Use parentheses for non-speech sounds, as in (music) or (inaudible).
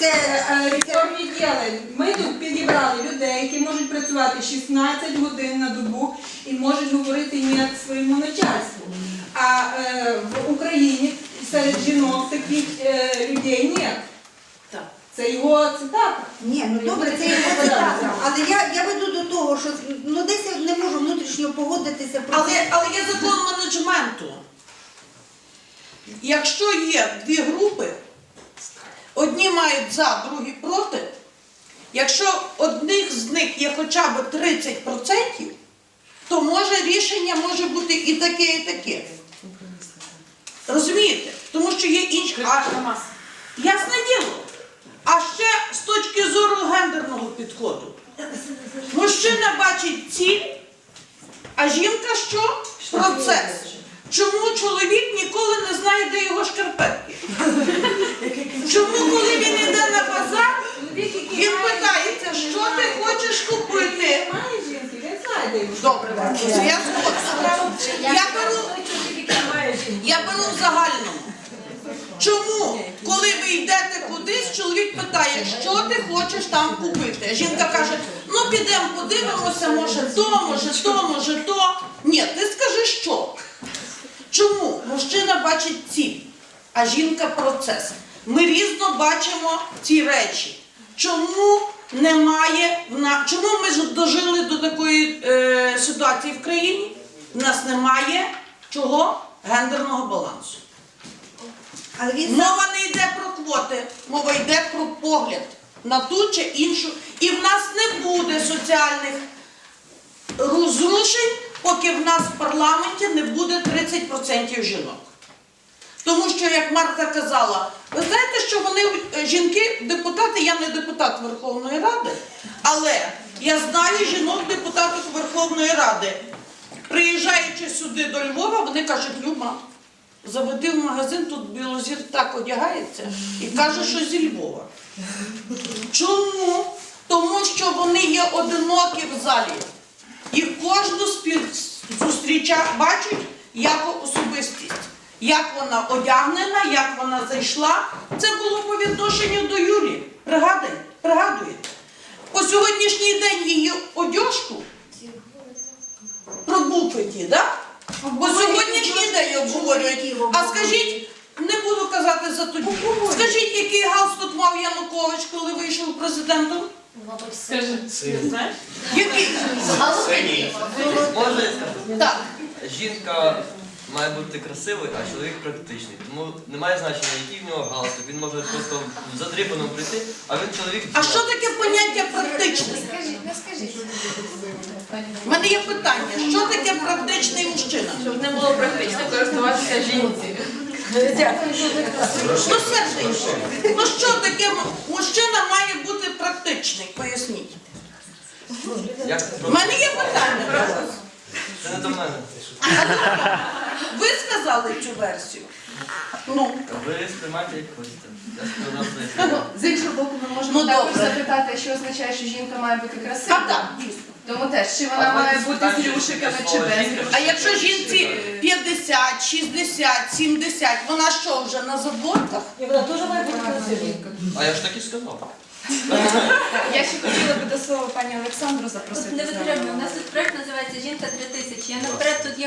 Це е, Що ми діли? Ми тут підібрали людей, які можуть працювати 16 годин на добу і можуть говорити ні своєму начальству. А е, в Україні серед жінок таких е, людей ні. Це його цитата. ні, ну добре, це його цитата. Але я, я веду до того, що ну десь я не можу внутрішньо погодитися про Але, але є закон менеджменту. Якщо є дві групи, одні мають за, другі проти. Якщо одних з них є хоча б 30%, то може рішення може бути і таке, і таке. Розумієте? Тому що є інші. А, ясне діло. А ще з точки зору гендерного підходу. Мужчина бачить ціль, а жінка що? Процес. Чому чоловік ніколи не знає, де його шкарпетки? Чому, коли він йде на базар, він питається, що ти хочеш купити? Немає жінки. Добре, я згодна. Я беру, я беру в загальному. Чому, коли ви йдете кудись, чоловік питає, що ти хочеш там купити? Жінка каже, ну підемо подивимося, може то, може то, може то. Ні, ти скажи що. Чому? Мужчина бачить ціль, а жінка процес. Ми різно бачимо ці речі. Чому немає в чому ми дожили до такої е, ситуації в країні? У нас немає чого? Гендерного балансу. але він Мова не йде про квоти, мова йде про погляд на ту чи іншу. І в нас не буде соціальних розрушень, поки в нас в парламенті не буде 30% жінок. Тому що, як Марта казала, ви знаєте, що вони е, жінки, депутати, я не депутат Верховної Ради, але я знаю жінок-депутатів Верховної Ради. Приїжджаючи сюди до Львова, вони кажуть, Люма, заведи в магазин, тут білозір так одягається і каже, що зі Львова. Чому? Тому що вони є одинокі в залі. І кожну спів... зустріча бачать як особистість. Як вона одягнена, як вона зайшла. Це було по відношенню до Юлі. Пригадуєте? Пригадуєте? По сьогоднішній день її одежку про буфеті, да? По сьогоднішній день обговорюють. А скажіть, не буду казати за тоді. Скажіть, який галстук мав Янукович, коли вийшов президентом? Скажи, знаєш? Який? Можна? Так. Жінка має бути красивою, а чоловік практичний. Тому немає значення, який в нього галстук. Він може просто в задрипаному прийти, а він чоловік. А що таке поняття практичний? Скажіть, не скажіть. У мене є питання, що таке практичний мужчина? Щоб не було практично користуватися жінці. Ну, серденько. Ну що таке мужчина має бути практичний? Поясніть. У мене є питання. Це не до мене. Ви сказали цю версію. Ну, Ви сприймайте як хочете. Я сказав слово. З іншого боку, ми можемо Ну, також добре. запитати, що означає, що жінка має бути а красивою. так, дійсно. Тому теж, чи А вона має потім бути з питання, рюшиками чи слово без жінка. А якщо жінці 50, 60, 70, вона що вже на заботках? І вона теж має бути заборках? А я ж так і сказав. (laughs) Я ще хотіла би до слова пані Олександру запросити. не з нами. витримую. У нас тут проект називається Жінка 3000. Я наперед тут є